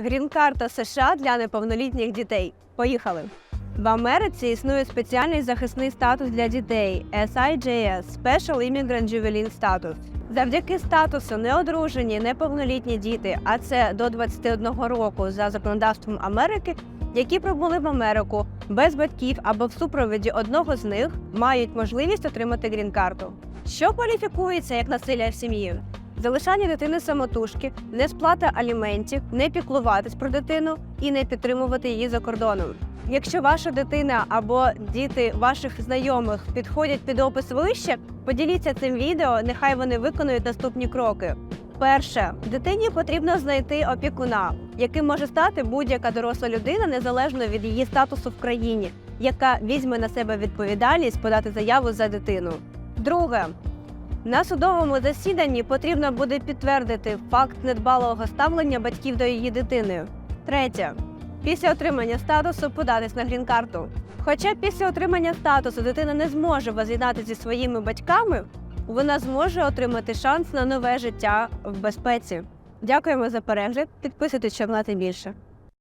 Грін-карта США для неповнолітніх дітей. Поїхали! В Америці існує спеціальний захисний статус для дітей SIJS – Special Immigrant Juvenile Status. Завдяки статусу неодружені неповнолітні діти, а це до 21 року за законодавством Америки, які прибули в Америку без батьків або в супроводі одного з них, мають можливість отримати грін-карту. Що кваліфікується як насилля в сім'ї? Залишання дитини самотужки, несплата аліментів, не піклуватись про дитину і не підтримувати її за кордоном. Якщо ваша дитина або діти ваших знайомих підходять під опис вище, поділіться цим відео, нехай вони виконують наступні кроки. Перше, дитині потрібно знайти опікуна, яким може стати будь-яка доросла людина незалежно від її статусу в країні, яка візьме на себе відповідальність подати заяву за дитину. Друге, на судовому засіданні потрібно буде підтвердити факт недбалого ставлення батьків до її дитини. Третє. Після отримання статусу податись на грін-карту. Хоча після отримання статусу дитина не зможе воз'єднати зі своїми батьками, вона зможе отримати шанс на нове життя в безпеці. Дякуємо за перегляд. Підписуйтесь, щоб знати більше.